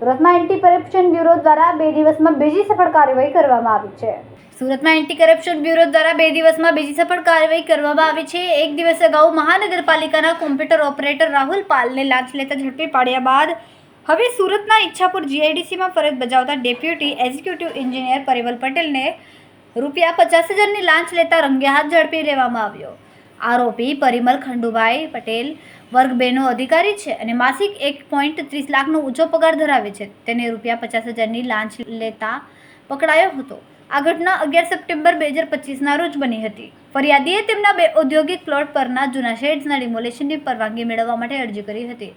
સુરતમાં anti corruption bureau દ્વારા બે દિવસમાં બીજી સફળ કાર્યવાહી કરવામાં આવી છે. સુરતમાં એન્ટી કરપ્શન બ્યુરો દ્વારા બે દિવસમાં બીજી સફળ કાર્યવાહી કરવામાં આવી છે. એક દિવસ અગાઉ મહાનગરપાલિકાના કોમ્પ્યુટર ઓપરેટર રાહુલ પાલને લાંચ લેતા ઝડપી પાડ્યા બાદ હવે સુરતના ઈચ્છાપુર જીઆઈડીસીમાં ફરજ બજાવતા ડેપ્યુટી એક્ઝિક્યુટિવ એન્જિનિયર પરિવલ પટેલને રૂપિયા પચાસ હજારની લાંચ લેતા રંગે હાથ ઝડપી લેવામાં આવ્યો. આરોપી પરિમલ ખંડુભાઈ પટેલ વર્ગ બેનો અધિકારી છે અને માસિક એક પોઈન્ટ ત્રીસ લાખનો ઊંચો પગાર ધરાવે છે. તેને રૂપિયા પચાસ હજારની લાંચ લેતા પકડાયો હતો. આ ઘટના અગિયાર સપ્ટેમ્બર બે હજાર પચીસના રોજ બની હતી. ફરિયાદીએ તેમના બે ઔદ્યોગિક પ્લોટ પરના જૂના શેડ્સના ડિમોલેશનની પરવાનગી મેળવવા માટે અરજી કરી હતી.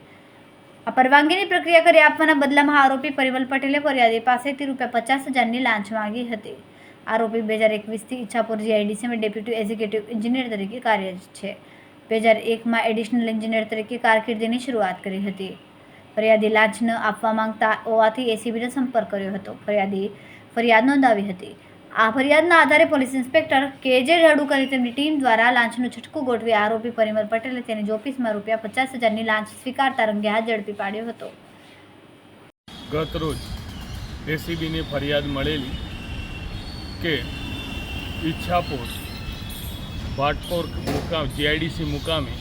આ પરવાનગીની પ્રક્રિયા કરી આપવાના બદલામાં આરોપી પરિમલ પટેલે ફરિયાદી પાસેથી રૂપિયા પચાસ હજારની લાંચ માંગી હતી. આરોપી બે હજાર એકવીસથી ઈચ્છાપુર જીઆઈડીસીમાં ડેપ્યુટી એક્ઝિક્યુટિવ એન્જિનિયર તરીકે કાર્યરત છે. બે હજાર એકમાં એડિશનલ એન્જિનિયર તરીકે કારકિર્દીની શરૂઆત કરી હતી. ફરિયાદી લાંચ ન આપવા માંગતા હોવાથી એસીબીનો સંપર્ક કર્યો હતો. ફરિયાદી ફરિયાદ નોંધાવી હતી. આ ફરિયાદના આધારે પોલીસ ઇન્સ્પેક્ટર કે જે રડુકરી તેમની ટીમ દ્વારા લાંચનું છટકું ગોઠવી આરોપી પરિમલ પટેલે તેની ઓફિસમાં રૂપિયા પચાસ હજારની લાંચ સ્વીકારતા રંગે હાથ ઝડપી પાડ્યો હતો. ગત રોજ એસીબીની ફરિયાદ મળેલી કે ઈચ્છાપોર ભાટકોર મુકામ જીઆઈડીસી મુકામે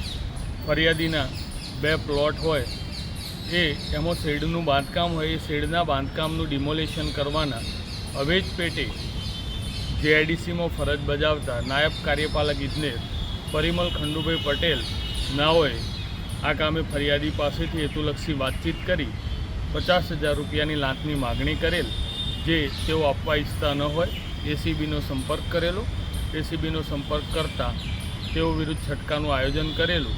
ફરિયાદીના બે પ્લોટ હોય, એ એમાં શેડનું બાંધકામ હોય, એ શેડના બાંધકામનું ડિમોલેશન કરવાના અવેજ પેટે જીઆઈડીસીમાં ફરજ બજાવતા નાયબ કાર્યપાલક ઇજનેર પરિમલ ખંડુભાઈ પટેલ નાઓએ આ કામે ફરિયાદી પાસેથી હેતુલક્ષી વાતચીત કરી પચાસ હજાર રૂપિયાની લાંચની માગણી કરેલ, જે તેઓ આપવા ઈચ્છતા ન હોય. એસીબીનો સંપર્ક કરેલો. એસીબીનો સંપર્ક કરતાં તેઓ વિરુદ્ધ છટકાનું આયોજન કરેલું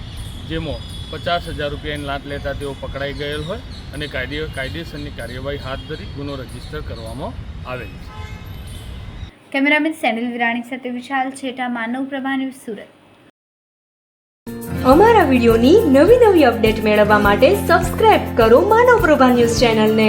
જેમાં પચાસ હજાર રૂપિયાની લાંચ લેતા તેઓ પકડાઈ ગયેલ હોય અને કાયદે કાયદેસરની કાર્યવાહી હાથ ધરી ગુનો રજિસ્ટર કરવામાં આવેલ છે. કેમેરામેન સેનિલ વિરાણી સાથે વિશાલ છેટા માનવ પ્રભા ન્યૂઝ સુરત. અમારા વિડિયોની નવી નવી અપડેટ મેળવવા માટે સબસ્ક્રાઇબ કરો માનવ પ્રભા ન્યૂઝ ચેનલને.